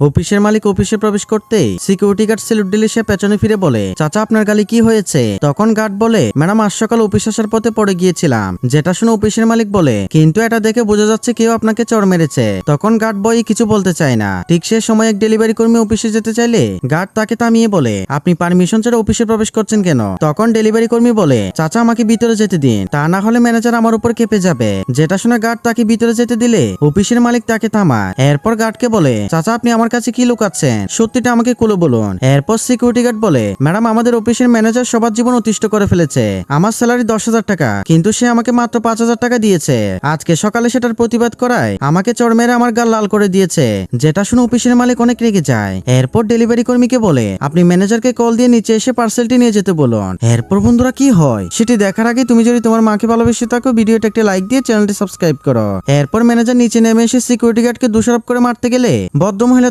অফিসের মালিক অফিসে প্রবেশ করতেই সিকিউরিটি গার্ড সেলুট দিলে সে পেছনে ফিরে বলে, চাচা, আপনার গালি কি হয়েছে? তখন গার্ড বলে, ম্যাডাম, আজ সকাল অফিস আসার পথে পড়ে গিয়েছিলাম। যেটা শুনে অফিসের মালিক বলে, কিন্তু এটা দেখে বোঝা যাচ্ছে কেউ আপনাকে চড় মেরেছে। তখন গার্ড বয় কিছু বলতে চায় না। ঠিক সে সময় এক ডেলিভারি কর্মী অফিসে যেতে চাইলে গার্ড তাকে থামিয়ে বলে, আপনি পারমিশন ছাড়া অফিসে প্রবেশ করছেন কেন? তখন ডেলিভারি কর্মী বলে, চাচা, আমাকে ভিতরে যেতে দিন। তা না হলে ম্যানেজার আমার উপর কেঁপে যাবে। যেটা শুনে গার্ড তাকে ভিতরে যেতে দিলে অফিসের মালিক তাকে থামায়। এরপর গার্ডকে বলে, চাচা, আপনি আমার কাছে কি লুকাচ্ছেন? সত্যিটা আমাকে খুলে বলুন। এরপর সিকিউরিটি গার্ড বলে, ম্যাডাম, আমাদের অফিসের ম্যানেজার সবার জীবন অতিষ্ঠ করে ফেলেছে। আমার স্যালারি দশ হাজার টাকা, কিন্তু সে আমাকে মাত্র পাঁচ হাজার টাকা দিয়েছে। আজকে সকালে সেটার প্রতিবাদ করায় আমাকে চড় মেরে আমার গাল লাল করে দিয়েছে। যেটা শুনে অফিসের মালিক অনেক রেগে যায়। এরপর ডেলিভারি কর্মীকে বলে, আপনি ম্যানেজারকে কল দিয়ে নিচে এসে পার্সেলটি নিয়ে যেতে বলুন। এরপর বন্ধুরা কি হয়? সেটি দেখার আগে তুমি যদি তোমার মাকে ভালোবেসে থাকো ভিডিওটা একটা লাইক দিয়ে চ্যানেলটি সাবস্ক্রাইব করো। এরপর ম্যানেজার নিচে নেমে এসে সিকিউরিটি গার্ডকে দোষারোপ করে মারতে গেলে ভদ্রমহিলা